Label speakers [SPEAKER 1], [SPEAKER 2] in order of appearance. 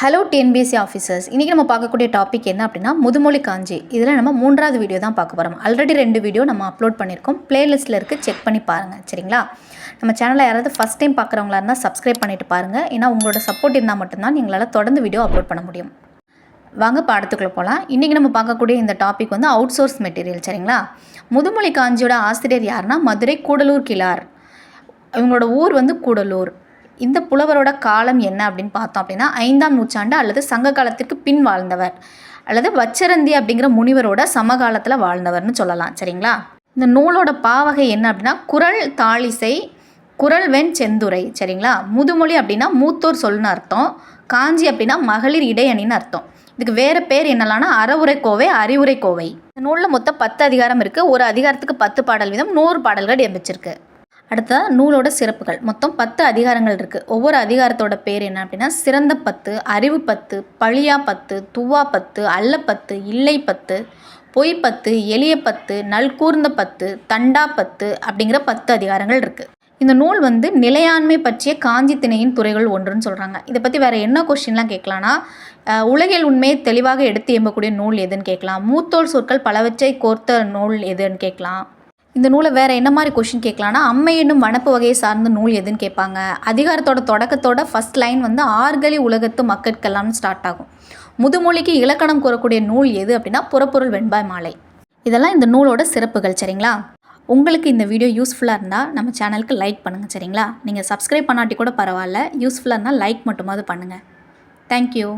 [SPEAKER 1] Hello TNPSC officers இன்றைக்கி நம்ம பார்க்கக்கூடிய டாபிக் என்ன அப்படின்னா முதுமொழி காஞ்சி. இதில் நம்ம மூன்றாவது வீடியோ தான் பார்க்க போகிறோம் ஆல்ரெடி ரெண்டு வீடியோ நம்ம அப்லோட் பண்ணியிருக்கோம். பிளேலிஸ்ட்டில் இருக்குது செக் பண்ணி பாருங்கள் சரிங்களா? நம்ம சேனலில் யாராவது ஃபஸ்ட் டைம் பார்க்குறவங்களா இருந்தால் சப்ஸ்கிரைப் பண்ணிட்டு பாருங்கள் ஏன்னா உங்களோட சப்போர்ட் இருந்தால் மட்டும்தான் எங்களால் தொடர்ந்து வீடியோ அப்லோட் பண்ண முடியும். வாங்க பாடத்துக்குள்ளே போகலாம் இன்றைக்கி நம்ம பார்க்கக்கூடிய இந்த டாபிக் வந்து அவுட் சோர்ஸ் மெட்டீரியல் சரிங்களா? முதுமொழி காஞ்சியோட ஆசிரியர் யாருன்னா மதுரை கூடலூர் கிளார் இவங்களோட ஊர் வந்து கூடலூர். இந்த புலவரோட காலம் என்ன அப்படின்னு பார்த்தோம் அப்படின்னா ஐந்தாம் நூற்றாண்டு அல்லது சங்க காலத்திற்கு பின் வாழ்ந்தவர் அல்லது வச்சரந்தி அப்படிங்கிற முனிவரோட சமகாலத்தில் வாழ்ந்தவர்னு சொல்லலாம். சரிங்களா? இந்த நூலோட பாவகை என்ன அப்படின்னா குரல் தாளிசை குரல் வெண் செந்துரை. சரிங்களா? முதுமொழி அப்படின்னா மூத்தோர் சொல்லுன்னு அர்த்தம். காஞ்சி அப்படின்னா மகளிர் இடையணின்னு அர்த்தம். இதுக்கு வேறு பேர் என்னலாம்னா அறவுரை கோவை அறிவுரை கோவை. இந்த நூலில் மொத்தம் பத்து அதிகாரம் இருக்குது ஒரு அதிகாரத்துக்கு பத்து பாடல் வீதம் நூறு பாடல்கள் இடம்பெற்றிருக்கு அடுத்த நூலோட சிறப்புகள். மொத்தம் பத்து அதிகாரங்கள் இருக்குது ஒவ்வொரு அதிகாரத்தோட பேர் என்ன அப்படின்னா சிறந்த பத்து அறிவு பத்து பழியா பத்து துவா பத்து அல்ல பத்து இல்லை பத்து பொய் பத்து எளிய பத்து நல்கூர்ந்த பத்து தண்டா பத்து அப்படிங்கிற பத்து அதிகாரங்கள் இருக்குது இந்த நூல் வந்து நிலையாண்மை பற்றிய காஞ்சி திணையின் துறைகள் ஒன்றுன்னு சொல்கிறாங்க இதை பற்றி வேறு என்ன கொஸ்டின்லாம் கேட்கலான்னா உலகில் உண்மையை தெளிவாக எடுத்து எம்பக்கூடிய நூல் எதுன்னு கேட்கலாம். மூத்தோல் சொற்கள் பலவற்றை கோர்த்த நூல் எதுன்னு கேட்கலாம். இந்த நூலை வேறு என்ன மாதிரி கொஷின் கேட்கலான்னா அம்மை என்னும் வனப்பு வகையை சார்ந்த நூல் எதுன்னு கேட்பாங்க. அதிகாரத்தோட தொடக்கத்தோட ஃபர்ஸ்ட் லைன் வந்து ஆர்கலி உலகத்து மக்கட்கெல்லாம்னு ஸ்டார்ட் ஆகும். முதுமொழிக்கு இலக்கணம் கூறக்கூடிய நூல் எது அப்படின்னா புறப்பொருள் வெண்பாய் மாலை. இதெல்லாம் இந்த நூலோட சிறப்புகள் சரிங்களா? உங்களுக்கு இந்த வீடியோ யூஸ்ஃபுல்லாக இருந்தால் நம்ம சேனலுக்கு லைக் பண்ணுங்கள் சரிங்களா? நீங்கள் சப்ஸ்கிரைப் பண்ணாட்டி கூட பரவாயில்ல. யூஸ்ஃபுல்லாக இருந்தால் லைக் மட்டுமாவது பண்ணுங்கள் தேங்க்யூ